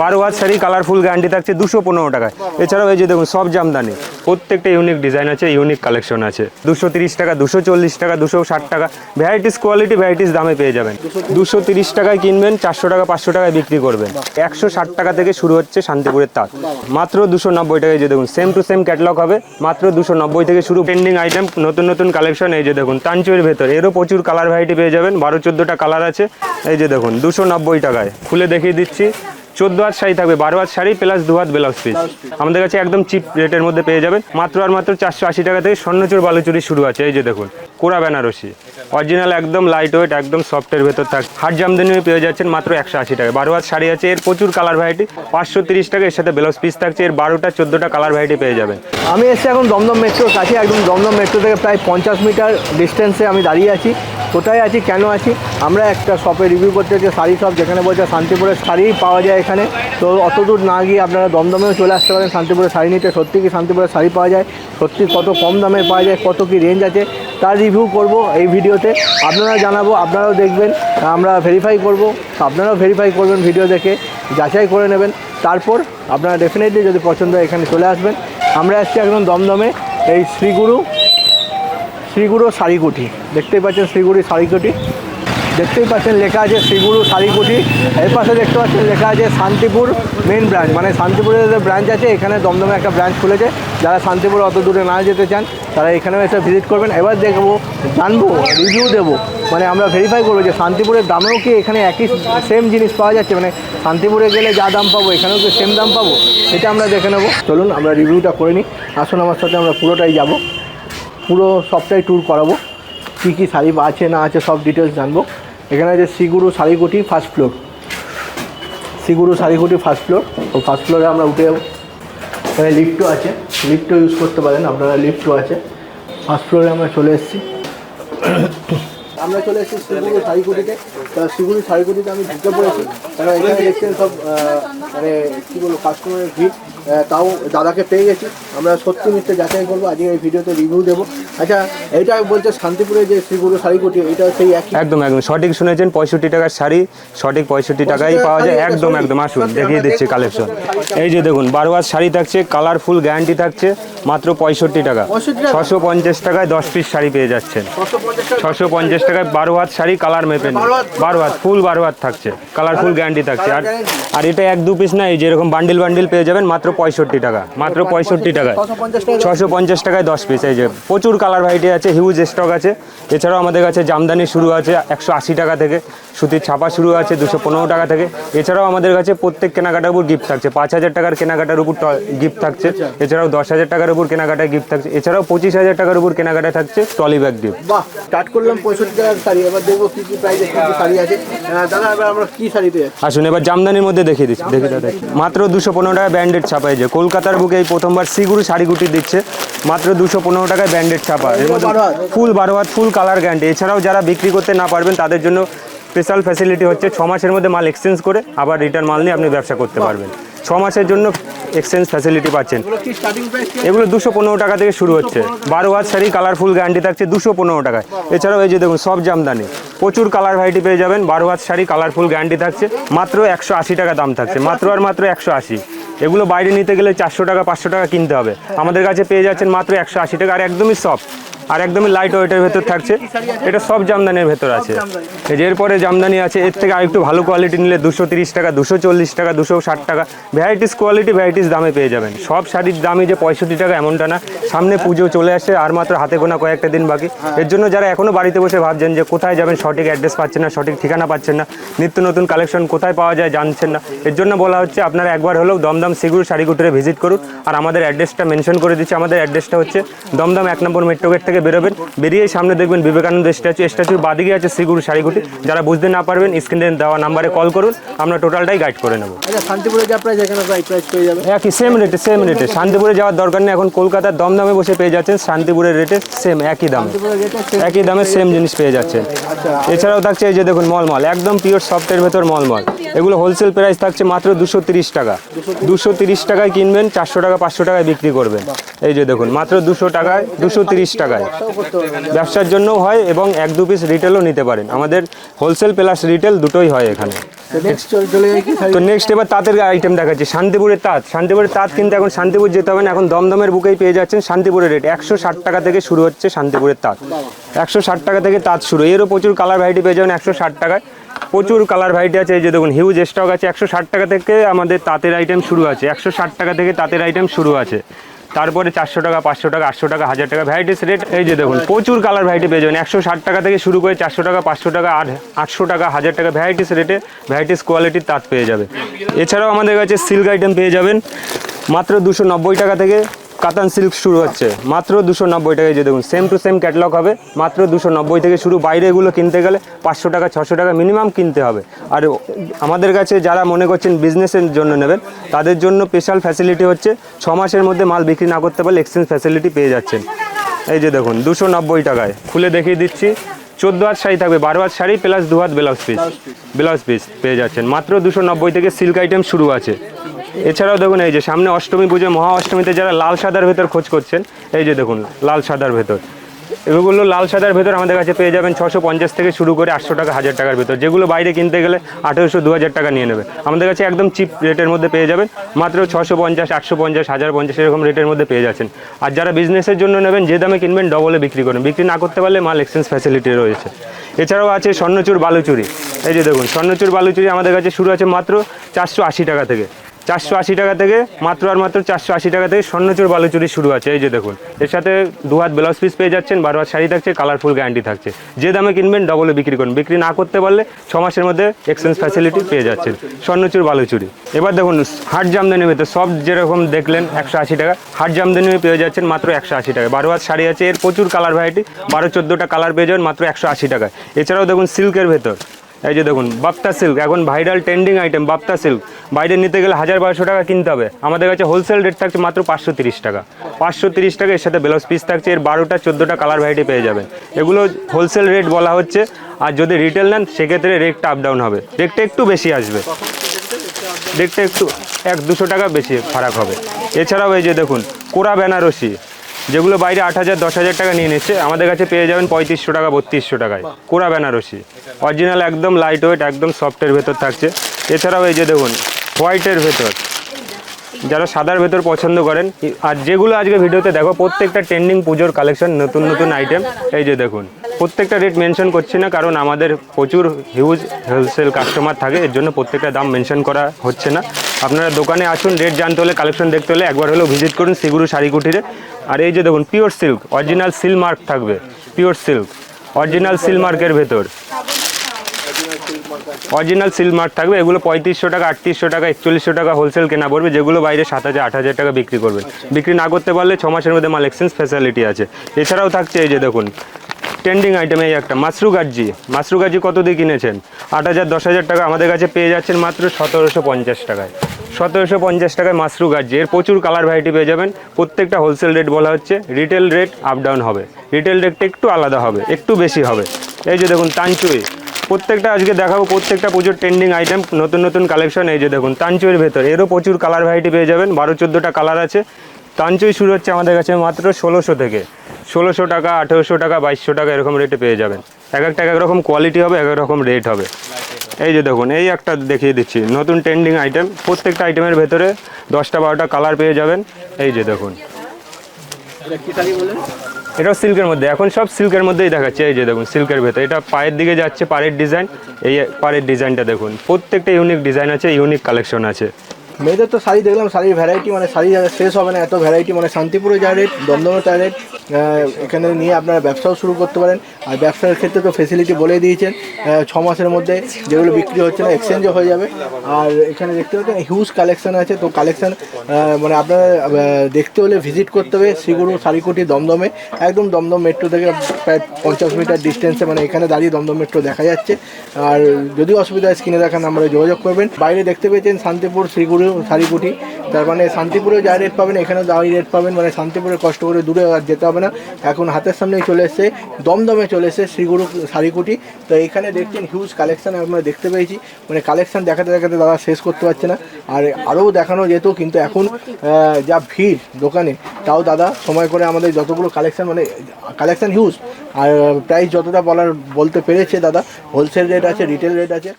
বারো হাত sari colourful guarantee থাকছে দুশো পনেরো টাকায়। এছাড়াও এই যে দেখুন, সব জামদানি, প্রত্যেকটা ইউনিক ডিজাইন আছে ইউনিক কালেকশন আছে। দুশো তিরিশ টাকা, দুশো চল্লিশ টাকা, দুশো ষাট টাকা। ভ্যারাইটিস কোয়ালিটি ভ্যারাইটিস দামে পেয়ে যাবেন। দুশো তিরিশ টাকায় কিনবেন, চারশো টাকা, পাঁচশো টাকায় বিক্রি করবেন। একশো ষাট টাকা থেকে শুরু হচ্ছে শান্তিপুরের তাঁত। মাত্র দুশো নব্বই টাকায় যে দেখুন সেম টু সেম ক্যাটলগ হবে। মাত্র দুশো নব্বই থেকে শুরু ট্রেন্ডিং আইটেম নতুন নতুন কালেকশন এই যে দেখুন, তাঞ্চুয়ের ভেতর। এরও প্রচুর কালার ভ্যারাইটি পেয়ে যাবেন। বারো চোদ্দোটা কালার আছে। এই যে দেখুন, দুশো নব্বই টাকায়। খুলে দেখিয়ে দিচ্ছি। চোদ্দ হাত শাড়ি থাকবে বারো হাত শাড়ি প্লাস দু হাত ব্লাউজ পিস আমাদের কাছে একদম চিপ রেটের মধ্যে পেয়ে যাবেন। মাত্র আর মাত্র চারশো আশি টাকা থেকে স্বর্ণচুর বালুচুরি শুরু আছে এই যে দেখুন কোরা বেনারসি। অরিজিনাল, একদম লাইট ওয়েট একদম সফটের ভেতর থাক। হাট জামদানি পেয়ে যাচ্ছেন মাত্র একশো আশি টাকা বারো হাত শাড়ি আছে, এর প্রচুর কালার ভ্যারাইটি পাঁচশো তিরিশ টাকা, এর সাথে ব্লাউজ পিস থাকছে, এর বারোটা, চোদ্দোটা কালার ভ্যারাইটি পেয়ে যাবেন। আমি এসেছি এখন দমদম মেট্রোর কাছে, একদম দমদম মেট্রো থেকে প্রায় পঞ্চাশ মিটার ডিস্টেন্সে আমি দাঁড়িয়ে আছি। কোথায় আছি, কেন আছি? আমরা একটা শপে রিভিউ করতে হচ্ছে, শাড়ি শপ যেখানে বলছে শান্তিপুরের শাড়ি পাওয়া যায় এখানে। তো অত দূর না গিয়ে আপনারা দমদমেও চলে আসতে পারেন, শান্তিপুরের শাড়ি নিতে। সত্যি কি শান্তিপুরের শাড়ি পাওয়া যায়? সত্যি কত কম দামে পাওয়া যায়? কত কি রেঞ্জ আছে? তার রিভিউ করব এই ভিডিওতে। আপনারা জানাব, আপনারাও দেখবেন, আমরা ভেরিফাই করব। আপনারাও ভেরিফাই করবেন ভিডিও দেখে, যাচাই করে নেবেন। তারপর আপনারা ডেফিনেটলি যদি পছন্দ হয় এখানে চলে আসবেন। আমরা আসছি একদম দমদমে, এই শ্রীগুরু শ্রীগুরু শাড়িকুটি দেখতেই পাচ্ছেন শ্রীগুরু শাড়িকুঠি। দেখতেই পাচ্ছেন, লেখা আছে শ্রীগুরু শাড়িকুঠি এর পাশে দেখতে পাচ্ছেন, লেখা আছে শান্তিপুর মেন ব্রাঞ্চ মানে শান্তিপুরের যে ব্রাঞ্চ আছে, এখানে দমদমে একটা ব্রাঞ্চ খুলেছে। যারা শান্তিপুর অত দূরে না যেতে চান, তারা এখানেও এসে ভিজিট করবেন। এবার দেখব, জানব রিভিউ দেবো। মানে আমরা ভেরিফাই করব যে শান্তিপুরের দামেও কি এখানে একই সেম জিনিস পাওয়া যাচ্ছে? মানে শান্তিপুরে গেলে যা দাম পাবো, এখানেও কি সেম দাম পাবো? সেটা আমরা দেখে নেব। চলুন, আমরা রিভিউটা করে নিই। আসুন, আমার সাথে আমরা পুরোটাই যাব। পুরো সবটাই ট্যুর করাবো। কী কী শাড়ি আছে, না আছে, সব ডিটেলস জানব। এখানে আছে Shriguru Sharikuti first floor Shriguru Sharikuti first floor ও ফার্স্ট ফ্লোরে আমরা উঠে যাব। এখানে লিফটও আছে। লিফটও ইউজ করতে পারেন, আপনারা লিফটও আছে। ফার্স্ট ফ্লোরে আমরা চলে এসেছি। আমরা চলে এসেছি শিগুড়ি শাড়িকুটিতে তারা শিগুড়ি শাড়িকুটিতে আমি ঢুকে পড়েছি। তারা এখানে দেখছেন সব মানে কী বলব কাস্টমারের ভিড়। তাও দাদাকে পেয়ে গেছি। আমরা সত্যি মিথ্যে যাচাই করব আজকে এই ভিডিওতে রিভিউ দেবো। আচ্ছা এইটা বলছে শান্তিপুরে যে শ্রীগুরু শাড়িকুটি এটা সেই একই? একদম একদম। সঠিক শুনেছেন পঁয়ষট্টি টাকার শাড়ি সঠিক পঁয়ষট্টি টাকাই পাওয়া যায়। একদম একদম। আসুন দেখিয়ে দিচ্ছি কালেকশন এই যে দেখুন বারো হাত শাড়ি থাকছে কালারফুল গ্যারান্টি থাকছে মাত্র পঁয়ষট্টি টাকা। ছশো পঞ্চাশ টাকায় দশ পিস শাড়ি পেয়ে যাচ্ছেন। ছশো পঞ্চাশ টাকায় বারো হাত শাড়ি কালার মেপেন বারো বারো হাত ফুল বারো হাত থাকছে কালারফুল গ্যারান্টি থাকছে। আর আর এটা এক দু পিস না এই যেরকম বান্ডিল বান্ডিল পেয়ে যাবেন মাত্র পঁয়ষট্টি টাকা মাত্র পঁয়ষট্টি টাকায়। ছশো পঞ্চাশ টাকা ছশো পঞ্চাশ টাকায় দশ পিস এই যে প্রচুর কালার ভ্যারাইটি আছে হিউজ স্টক আছে। এছাড়াও আমাদের কাছে জামদানি শুরু আছে একশো আশি টাকা থেকে সুতির ছাপা শুরু আছে দুশো পনেরো টাকা থেকে। এছাড়াও আমাদের কাছে প্রত্যেক কেনাকাটার উপর গিফট থাকছে পাঁচ হাজার টাকার কেনাকাটার উপর গিফট থাকছে এছাড়াও দশ হাজার টাকার উপর কেনাকাটায় গিফট থাকছে এছাড়াও পঁচিশ হাজার টাকার উপর কেনাকাটা থাকছে ট্রলি ব্যাগ গিফট স্টার্ট করলাম পঁয়ষট্টি টাকার শাড়ি এবার দেখব কী কী প্রাইসে কী কী শাড়ি আছে। দাদা এবার আমরা কী শাড়িতে আসুন এবার জামদানির মধ্যে দেখিয়ে দিচ্ছি দেখি দাদা। মাত্র দুশো পনেরো টাকা ব্যান্ডেড ছাপা এই যে কলকাতার বুকে এই প্রথমবার সিগুড়ি শাড়িগুটি দিচ্ছে। মাত্র দুশো পনেরো টাকায় ব্যান্ডেড ছাপা? ফুল বারো হাত ফুল কালার গ্যারান্টি। এছাড়াও যারা বিক্রি করতে না পারবেন তাদের জন্য স্পেশাল ফ্যাসিলিটি হচ্ছে ছ মাসের মধ্যে মাল এক্সচেঞ্জ করে আবার রিটার্ন মাল নিয়ে আপনি ব্যবসা করতে পারবেন। ছ মাসের জন্য এক্সচেঞ্জ ফ্যাসিলিটি পাচ্ছেন। এগুলো দুশো পনেরো টাকা থেকে শুরু হচ্ছে। বারো হাত শাড়ি কালারফুল গ্যারান্টি থাকছে দুশো পনেরো টাকায়। এছাড়াও এই যে দেখুন সব জামদানি। প্রচুর কালার ভ্যারাইটি পেয়ে যাবেন। বারো হাত শাড়ি কালারফুল গ্যারান্টি থাকছে। মাত্র একশো আশি টাকা দাম থাকছে। মাত্র আর মাত্র একশো আশি। এগুলো বাইরে নিতে গেলে চারশো টাকা, পাঁচশো টাকা কিনতে হবে। আমাদের কাছে পেয়ে যাচ্ছেন মাত্র একশো আশি টাকা, আর একদমই সফট আর একদমই লাইট ওয়েটের ভেতর থাকছে। এটা সব জামদানির ভেতর আছে। এরপরে জামদানি আছে, এর থেকে আরেকটু ভালো কোয়ালিটি নিলে দুশো তিরিশ টাকা, দুশো চল্লিশ টাকা, দুশো ষাট টাকা। ভ্যারাইটিস কোয়ালিটি ভ্যারাইটিস দামে পেয়ে যাবেন। সব শাড়ির দামই যে পঁয়ষট্টি টাকা এমনটা না। সামনে পুজো চলে আসে, আর মাত্র হাতে গোনা কয়েকটা দিন বাকি। এর জন্য যারা এখনও বাড়িতে বসে ভাবছেন যে কোথায় যাবেন, সঠিক অ্যাড্রেস পাচ্ছেন না, সঠিক ঠিকানা পাচ্ছেন না, নিত্য নতুন কালেকশন কোথায় পাওয়া যায় জানছেন না। এর জন্য বলা হচ্ছে, আপনারা একবার হলেও দমদম সিগুর শাড়িকুটিরে ভিজিট করুন। আর আমাদের অ্যাড্রেসটা মেনশন করে দিচ্ছি। আমাদের অ্যাড্রেসটা হচ্ছে দমদম এক নম্বর মেট্রো গেট থেকে বেরোবেন বেরিয়ে সামনে দেখবেন বিবেকানন্দ স্ট্যাচু স্ট্যাচুর বাদিকে আছে সিগুর শাড়িকুটি যারা বুঝতে না পারবেন স্ক্রিনে দেওয়া নাম্বারে কল করুন আমরা টোটালটাই গাইড করে নেব। আচ্ছা শান্তিপুরে যা প্রাইস এখানে প্রাইস প্রাইস পেয়ে যাবে একই সেম রেটে সেম রেটে শান্তিপুরে যাওয়ার দরকার নেই এখন কলকাতার দমদমে বসে পেয়ে যাচ্ছেন শান্তিপুরের রেটে সেম একই দাম। একই দামে সেম জিনিস পেয়ে যাচ্ছেন। আচ্ছা। এছাড়াও থাকছে এই যে দেখুন মলমল একদম পিওর সফটের ভেতর মলমল। এগুলো হোলসেল প্রাইস থাকছে মাত্র দুশো তিরিশ টাকা। দুশো তিরিশ। টাকায় কিনবেন চারশো টাকা পাঁচশো টাকায় বিক্রি করবেন। এই যে দেখুন, মাত্র দুশো টাকায়, দুশো তিরিশ টাকায়। ব্যবসার জন্যও হয় এবং এক দু পিস রিটেলও নিতে পারেন। আমাদের হোলসেল প্লাস রিটেল দুটোই হয় এখানে। তো নেক্সট এবার তাঁতের আইটেম দেখাচ্ছি। শান্তিপুরের তাঁত। শান্তিপুরের তাঁত কিন্তু এখন শান্তিপুর যেতে হবে না, এখন দমদমের বুকেই পেয়ে যাচ্ছেন শান্তিপুরের রেট একশো ষাট টাকা থেকে শুরু হচ্ছে শান্তিপুরের তাঁত। একশো ষাট টাকা থেকে তাঁত শুরু। এরও প্রচুর কালার ভ্যারাইটি পেয়ে যাবেন একশো ষাট টাকায়। প্রচুর কালার ভ্যারাইটি আছে, এই যে দেখুন হিউজ স্টক আছে। একশো ষাট টাকা থেকে আমাদের তাঁতের আইটেম শুরু আছে। একশো ষাট টাকা থেকে তাঁতের আইটেম শুরু আছে। তারপরে চারশো টাকা, পাঁচশো টাকা, আটশো টাকা, হাজার টাকা ভ্যারাইটিস রেট এই যে দেখুন, প্রচুর কালার ভ্যারাইটি পেয়ে যাবেন। একশো ষাট টাকা থেকে শুরু করে চারশো টাকা, পাঁচশো টাকা, আট, আটশো টাকা, হাজার টাকা ভ্যারাইটিস রেটে ভ্যারাইটিস কোয়ালিটির তাঁত পেয়ে যাবে। এছাড়াও আমাদের কাছে সিল্ক আইটেম পেয়ে যাবেন, মাত্র দুশো নব্বই টাকা থেকে কাতান সিল্ক শুরু হচ্ছে। মাত্র দুশো নব্বই টাকায় যে দেখুন সেম টু সেম ক্যাটলগ হবে। মাত্র দুশো নব্বই থেকে শুরু বাইরে এগুলো কিনতে গেলে পাঁচশো টাকা ছশো টাকা মিনিমাম কিনতে হবে। আর আমাদের কাছে যারা মনে করছেন বিজনেসের জন্য নেবেন তাদের জন্য স্পেশাল ফ্যাসিলিটি হচ্ছে ছ মাসের মধ্যে মাল বিক্রি না করতে পারলে এক্সচেঞ্জ ফ্যাসিলিটি পেয়ে যাচ্ছেন। এই যে দেখুন দুশো নব্বই টাকায়। খুলে দেখিয়ে দিচ্ছি। চোদ্দ হাত শাড়ি থাকবে বারো হাত শাড়ি প্লাস দু হাত ব্লাউজ পিস ব্লাউজ পিস পেয়ে যাচ্ছেন। মাত্র দুশো নব্বই থেকে সিল্ক আইটেম শুরু আছে। এছাড়াও দেখুন, এই যে সামনে অষ্টমী পুজো, মহা অষ্টমীতে যারা লাল সাদার ভেতর খোঁজ করছেন, এই যে দেখুন, লাল সাদার ভেতর। এগুলো লাল সাদার ভেতর আমাদের কাছে পেয়ে যাবেন ছশো পঞ্চাশ থেকে শুরু করে আটশো টাকা, হাজার টাকার ভেতর। যেগুলো বাইরে কিনতে গেলে আঠেরোশো, দু হাজার টাকা নিয়ে নেবে। আমাদের কাছে একদম চিপ রেটের মধ্যে পেয়ে যাবেন। মাত্র ছশো পঞ্চাশ, আটশো পঞ্চাশ, হাজার পঞ্চাশ এরকম রেটের মধ্যে পেয়ে যাচ্ছেন। আর যারা বিজনেসের জন্য নেবেন, যে দামে কিনবেন ডবলে বিক্রি করেন। বিক্রি না করতে পারলে মাল এক্সচেঞ্জ ফ্যাসিলিটি রয়েছে। এছাড়াও আছে স্বর্ণচুর বালুচুরি। এই যে দেখুন, স্বর্ণচুর বালুচুরি আমাদের কাছে শুরু আছে মাত্র চারশো আশি টাকা থেকে। চারশো আশি টাকা থেকে মাত্র আর মাত্র চারশো আশি টাকা থেকে স্বর্ণচুর বালুচুরি শুরু আছে। এই যে দেখুন, এর সাথে দু হাত ব্লাউজ পিস পেয়ে যাচ্ছেন বারো হাত শাড়ি থাকছে কালারফুল গ্যারান্টি থাকছে। যে দামে কিনবেন ডবলে বিক্রি করুন। বিক্রি না করতে পারলে ছ মাসের মধ্যে এক্সচেঞ্জ ফ্যাসিলিটি পেয়ে যাচ্ছেন স্বর্ণচুর বালুচুরি। এবার দেখুন, হাট জামদানি ভেতর সব যেরকম দেখলেন একশো আশি টাকা, হাট জামদানি পেয়ে যাচ্ছেন মাত্র একশো আশি টাকা। বারো হাত শাড়ি আছে, এর প্রচুর কালার ভ্যারাইটি বারো চোদ্দোটা কালার পেয়ে যাবেন মাত্র একশো আশি টাকা এছাড়াও দেখুন সিল্কের ভেতর এই যে দেখুন, বাপ্তা সিল্ক এখন viral trending item Bapta silk বাইরে নিতে গেলে হাজার বারোশো টাকা কিনতে হবে। আমাদের কাছে হোলসেল রেট থাকছে মাত্র পাঁচশো তিরিশ টাকা। পাঁচশো তিরিশ টাকা এর সাথে ব্লাউজ পিস থাকছে, এর বারোটা, চোদ্দোটা কালার ভ্যারাইটি পেয়ে যাবেন। এগুলো হোলসেল রেট বলা হচ্ছে। আর যদি রিটেল নেন, সেক্ষেত্রে রেটটা আপ ডাউন হবে। রেটটা একটু বেশি আসবে। রেটটা একটু এক, দুশো টাকা বেশি ফারাক হবে। এছাড়াও এই যে দেখুন, কোরা বেনারসি। যেগুলো বাইরে আট হাজার, দশ হাজার টাকা নিয়ে নিচ্ছে, আমাদের কাছে পেয়ে যাবেন পঁয়ত্রিশশো টাকা, বত্রিশশো টাকায়। কোরা বেনারসি। অরিজিনাল একদম লাইট ওয়েট একদম সফটের ভেতর থাকছে। এছাড়াও এই যে দেখুন হোয়াইটের ভেতর। যারা সাদার ভেতর পছন্দ করেন আর যেগুলো আজকে ভিডিওতে দেখো, প্রত্যেকটা ট্রেন্ডিং পুজোর কালেকশন নতুন নতুন আইটেম এই যে দেখুন, প্রত্যেকটা রেট মেনশন করছি না, কারণ আমাদের প্রচুর হিউজ হোলসেল কাস্টমার থাকে, এর জন্য প্রত্যেকটা দাম মেনশন করা হচ্ছে না। আপনারা দোকানে আসুন রেট জানতে হলে কালেকশন দেখতে হলে, একবার হলেও ভিজিট করুন সিগুরু শাড়ি কুটিরে আর এই যে দেখুন pure silk original seal mark থাকবে পিওর সিল্ক অরিজিনাল সিল মার্কের ভেতর। অরিজিনাল সিল মার্ক থাকবে এগুলো পঁয়ত্রিশশো টাকা আটত্রিশশো টাকা একচল্লিশশো টাকা হোলসেল কেনা পড়বে যেগুলো বাইরে সাত হাজার আট হাজার টাকা বিক্রি করবেন বিক্রি না করতে পারলে ছ মাসের মধ্যে মাল এক্সচেঞ্জ ফ্যাসিলিটি আছে। এছাড়াও থাকছে এই যে দেখুন ট্রেন্ডিং আইটেম এই একটা মাশরু গাজি মাশরু গাজি কত দিয়ে কিনেছেন? আট হাজার দশ হাজার টাকা আমাদের কাছে পেয়ে যাচ্ছেন মাত্র সতেরোশো পঞ্চাশ টাকায়। সতেরোশো পঞ্চাশ টাকায় মাশরু গাজি এর প্রচুর কালার ভ্যারাইটি পেয়ে যাবেন। প্রত্যেকটা হোলসেল রেট বলা হচ্ছে রিটেল রেট আপ ডাউন হবে। রিটেল রেটটা একটু আলাদা হবে একটু বেশি হবে। এই যে দেখুন তাঞ্চুই প্রত্যেকটা আজকে দেখাবো, প্রত্যেকটা পুজোর ট্রেন্ডিং আইটেম নতুন নতুন কালেকশন এই যে দেখুন তাঞ্চুয়ের ভেতর। এরও প্রচুর কালার ভ্যারাইটি পেয়ে যাবেন, বারো, চোদ্দোটা কালার আছে। তাঞ্চুই শুরু হচ্ছে আমাদের কাছে মাত্র ষোলোশো থেকে। ষোলোশো টাকা, আঠেরোশো টাকা, বাইশশো টাকা এরকম রেটে পেয়ে যাবেন। এক একটা, এক রকম কোয়ালিটি হবে, এক এক রকম রেট হবে। এই যে দেখুন, এই একটা দেখিয়ে দিচ্ছি, নতুন ট্রেন্ডিং আইটেম প্রত্যেকটা আইটেমের ভেতরে দশটা, বারোটা কালার পেয়ে যাবেন। এই যে দেখুন। এটাও সিল্কের মধ্যে। এখন সব সিল্কের মধ্যেই দেখাচ্ছে। এই যে দেখুন, সিল্কের ভেতর। এটা পায়ের দিকে যাচ্ছে পায়ের ডিজাইন। এই পায়ের ডিজাইনটা দেখুন। প্রত্যেকটা ইউনিক ডিজাইন আছে, ইউনিক কালেকশন আছে। মেয়েদের তো শাড়ি দেখলাম, শাড়ির ভ্যারাইটি মানে শাড়ি শেষ হবে না, এত ভ্যারাইটি মানে শান্তিপুরে যা রেট দমদমে তার রেট এখানে নিয়ে আপনারা ব্যবসাও শুরু করতে পারেন। আর ব্যবসার ক্ষেত্রে তো ফেসিলিটি বলে দিয়েছেন ছ মাসের মধ্যে যেগুলো বিক্রি হচ্ছে না এক্সচেঞ্জও হয়ে যাবে। আর এখানে দেখতে পাচ্ছেন হিউজ কালেকশান আছে। তো কালেকশান মানে আপনারা দেখতে হলে ভিজিট করতে হবে শ্রীগুরু শাড়িকুটি দমদমে। একদম দমদম মেট্রো থেকে প্রায় পঞ্চাশ মিটার ডিস্টেন্সে মানে এখানে দাঁড়িয়ে দমদম মেট্রো দেখা যাচ্ছে। আর যদি অসুবিধা হয় স্ক্রিনে দেখা নাম্বারে যোগাযোগ করবেন। বাইরে দেখতে পেয়েছেন শান্তিপুর, শ্রীগুরু শাড়িকুটি তার মানে শান্তিপুরে যা রেট পাবেন, এখানেও দামি রেট পাবেন। মানে শান্তিপুরে কষ্ট করে দূরে আর যেতে হবে না। এখন হাতের সামনেই চলে এসছে, দমদমে চলে এসছে শ্রীগুরু শাড়িকুটি। তো এখানে দেখছেন হিউজ কালেকশান আমরা দেখতে পেয়েছি। মানে কালেকশান দেখাতে দেখাতে দাদা শেষ করতে পারছে না। আর আরও দেখানো যেত, কিন্তু এখন যা ভিড় দোকানে, তাও দাদা সময় করে আমাদের যতগুলো কালেকশান মানে কালেকশান হিউজ আর প্রাইস যতটা বলার, বলতে পেরেছে দাদা হোলসেল রেট আছে রিটেল রেট আছে।